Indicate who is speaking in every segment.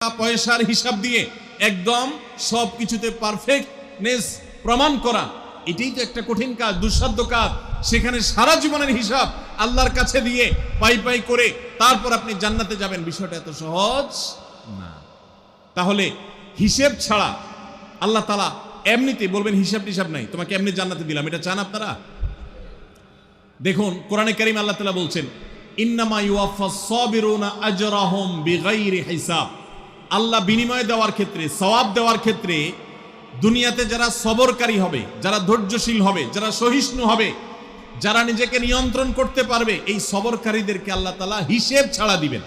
Speaker 1: পয়সার হিসাব দিয়ে একদম সব কিছুতে পারফেক্টনেস প্রমাণ করা, এটাই তো একটা কঠিন কাজ, দুঃসাধ্য কাজ। সেখানে সারা জীবনের হিসাব আল্লাহর কাছে দিয়ে পাই পাই করে তারপর আপনি জান্নাতে যাবেন, বিষয়টা এত সহজ না। তাহলে হিসেব ছাড়া আল্লাহ তালা এমনিতে বলবেন, হিসাব টিসাব নাই, তোমাকে এমনি জান্নাতে দিলাম, এটা চান আপনারা? দেখুন, কোরআনে কারিম আল্লাহ তালা বলছেন, ইন্নামা সাবিরুনা আজরাহুম হিসাব। আল্লাহ বিনিময় দেওয়ার ক্ষেত্রে, সওয়াব দেওয়ার ক্ষেত্রে দুনিয়াতে যারা সবরকারী হবে, যারা ধৈর্যশীল হবে, যারা সহিষ্ণু হবে, যারা নিজেকে নিয়ন্ত্রণ করতে পারবে, এই সবরকারীদেরকে আল্লাহ তালা হিসেব ছাড়া দিবেন।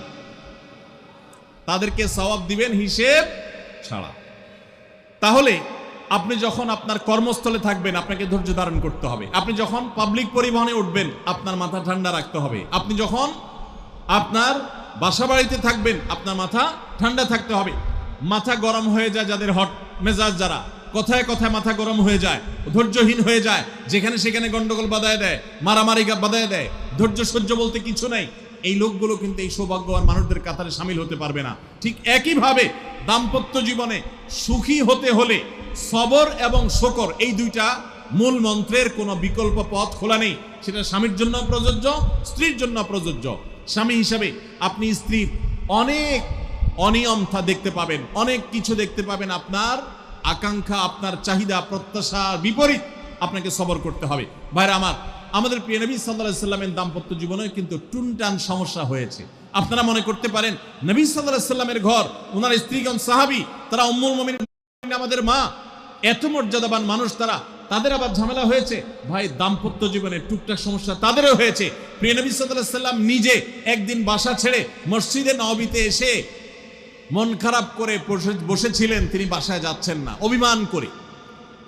Speaker 1: তাদেরকে সওয়াব দিবেন হিসেব ছাড়া। তাহলে আপনি যখন আপনার কর্মস্থলে থাকবেন, আপনাকে ধৈর্য ধারণ করতে হবে। আপনি যখন পাবলিক পরিবহনে উঠবেন, আপনার মাথা ঠান্ডা রাখতে হবে। আপনি যখন আপনার বাসা বাড়িতে থাকবেন, আপনার মাথা ঠান্ডা থাকতে হবে। মাথা গরম হয়ে যায় যাদের হট মেজাজ যারা। কথায় কথায় মাথা গরম হয়ে যায়, ধৈর্যহীন হয়ে যায়, যেখানে সেখানে গন্ডগোল বাধায় দেয়, মারামারি বাধায় দেয়। ধৈর্য সহ্য বলতে কিছু নাই। এই লোকগুলো কিন্তু এই সৌভাগ্যবান মানুষদের কাতারে সামিল হতে পারবে না। ঠিক একইভাবে দাম্পত্য জীবনে সুখী হতে হলে সবর এবং শকর এই দুইটা মূল মন্ত্রের কোনো বিকল্প পথ খোলা নেই। সেটা স্বামীর জন্য প্রযোজ্য, স্ত্রীর জন্য প্রযোজ্য। স্বামী হিসাবে আপনি স্ত্রীর অনেক অনিয়মতা দেখতে পাবেন, অনেক কিছু দেখতে পাবেন, আপনার আকাঙ্ক্ষা, আপনার চাহিদা, প্রত্যাশার বিপরীত আপনাকে সবর করতে হবে। ভাইরা আমার, আমাদের প্রিয় নবী সাল্লাহ সাল্লামের দাম্পত্য জীবনে কিন্তু টুনটান সমস্যা হয়েছে। আপনারা মনে করতে পারেন, নবী সাল্লাহ সাল্লামের ঘর ওনার স্ত্রীগণ সাহাবি, তারা উম্মুল মমিন আমাদের মা, এত মর্যাদাবান মানুষ তারা তাদের আবার ঝামেলা হয়েছে। ভাই, দাম্পত্য জীবনে টুকটাক সমস্যা তাদেরও হয়েছে। প্রিয় নবী সাল্লাম নিজে একদিন বাসা ছেড়ে মসজিদে নবীতে এসে মন খারাপ করে বসে- বসেছিলেন, তিনি বাসায় যাচ্ছেন না। অভিমান করে।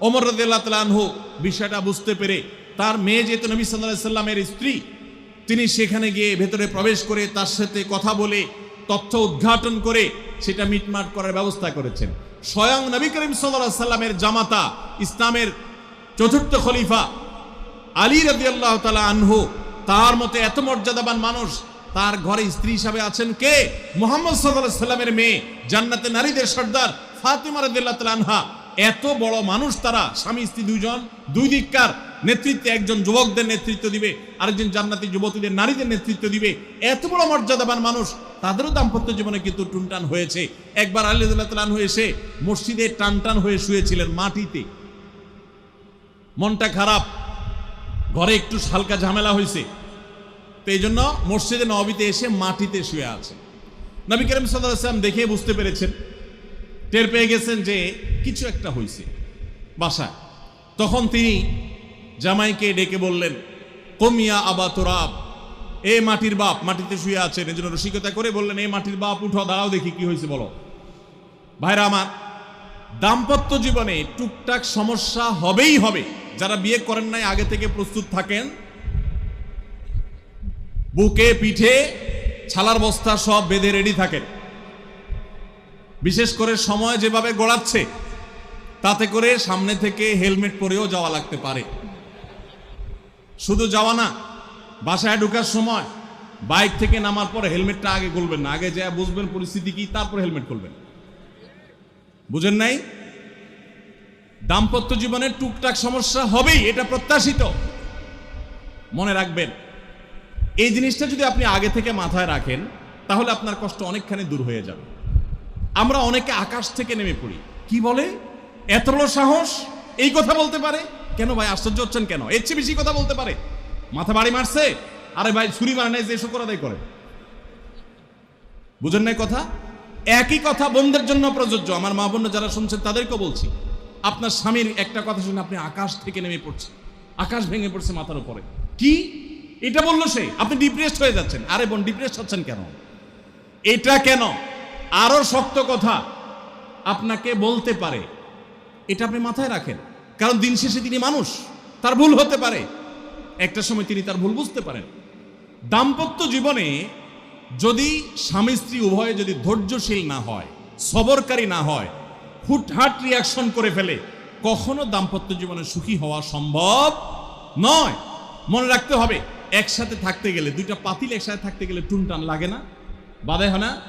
Speaker 1: ওমর রদুল্লাহ তালানহু বিষয়টা বুঝতে পেরে তার মেয়ে যেহেতু নবী সাল্লাহ সাল্লামের স্ত্রী, তিনি সেখানে গিয়ে ভেতরে প্রবেশ করে তার সাথে কথা বলে তথ্য উদ্ঘাটন করে সেটা মিটমাট করার ব্যবস্থা করেছেন। স্বয়ং নবী করিম সাল্লাহ সাল্লামের জামাতা ইসলামের চতুর্থ খলিফা আলী রবি আল্লাহ তালা আনহু, তার মতো এত মর্যাদাবান মানুষ, তার ঘরে স্ত্রী হিসাবে আছেন কে? মোহাম্মদ সাল্লাহ সাল্লামের মেয়ে, জান্নাতে নারীদের সর্দার ফাতিমা রদিল্লাহ তালা আনহা। এত বড় মানুষ তারা, স্বামী, স্ত্রী দুইজন, দুই দিককার নেতৃত্বে একজন যুবকদের নেতৃত্ব দিবে, আরেকজন জান্নাতি যুবতীদের নারীদের নেতৃত্ব দিবে। এত বড় মর্যাদাবান মানুষ, তাদেরও দাম্পত্য জীবনে কিন্তু টুনটান হয়েছে। একবার আলী তালান হয়ে এসে মসজিদে টান টান হয়ে শুয়েছিলেন মাটিতে। মনটা খারাপ। ঘরে একটু হালকা ঝামেলা হয়েছে তো এই জন্য মসজিদে নবীতে এসে মাটিতে শুয়ে আছে। নবী করিম সাল্লাম দেখে বুঝতে পেরেছেন, টের পেয়ে গেছেন যে কিছু একটা হয়েছে বাসায়। তখন তিনি জামাইকে ডেকে বললেন, কমিয়া আবা তোরাব এ মাটির বাপ, মাটিতে শুয়ে আছেন এই জন্য রসিকতা করে বললেন, এ মাটির বাপ, উঠো, দাঁড়াও দেখি কি হয়েছে বলো। ভাইরা আমার, দাম্পত্য জীবনে টুকটাক সমস্যা হবেই হবে। যারা বিয়ে করেন নাই, আগে থেকে প্রস্তুত থাকেন। বুকে, পিঠে, ছালার বস্তা সব বেঁধে রেডি থাকেন। বিশেষ করে সময় যেভাবে গড়াচ্ছে, তাতে করে সামনে থেকে হেলমেট পরেও যাওয়া লাগতে পারে। শুধু যাওয়া না, বাসায় ঢোকার সময় বাইক থেকে নামার পর হেলমেটটা আগে খুলবেন না। আগে যা বুঝবেন পরিস্থিতি কি, তারপর হেলমেট খুলবেন বুঝেন নাই? দাম্পত্য জীবনে টুকটাক সমস্যা হবেই, এটা প্রত্যাশিত। মনে রাখবেন, এই জিনিসটা যদি আপনি আগে থেকে মাথায় রাখেন, তাহলে আপনার কষ্ট অনেকখানি দূর হয়ে যাবে। আমরা অনেকে আকাশ থেকে নেমে পড়ি। কি বলে? এত সাহস? এই কথা বলতে পারে? কেন ভাই, আশ্চর্য হচ্ছেন কেন? এর চেয়ে বেশি কথা বলতে পারে? মাথা বাড়ি মারছে? আরে ভাই, ছুরি মারে নাই যে এসব করা দেয় করে। বুঝেন নাই কথা? একই কথা বোনদের জন্য প্রযোজ্য। আমার মা বোন যারা শুনছেন, তাদেরকেও বলছি। আপনার স্বামীর একটা কথা শুনে আপনি আকাশ থেকে নেমে পড়ছেন। আকাশ ভেঙে পড়ছে মাথার উপরে। কি? এটা বলল সে? আপনি ডিপ্রেসড হয়ে যাচ্ছেন। আরে বোন ডিপ্রেসড হচ্ছেন কেন? এটা কেন? আরও শক্ত কথা। আপনাকে বলতে পারে। এটা আপনি মাথায় রাখেন। কারণ দিন শেষে তিনি মানুষ। তার ভুল হতে পারে। একটা সময় তিনি তার ভুল বুঝতে পারেন। দাম্পত্য জীবনে যদি স্বামী স্ত্রী উভয়ে যদি ধৈর্যশীল না হয়, সবরকারী না হয় হুটহাট রিয়াকশন করে ফেলে। কখনো দাম্পত্য জীবনে সুখী হওয়া সম্ভব নয়। মনে রাখতে হবে, একসাথে থাকতে গেলে, দুইটা পাতিল একসাথে থাকতে গেলে টুনটান লাগে না। বাধে হয় না।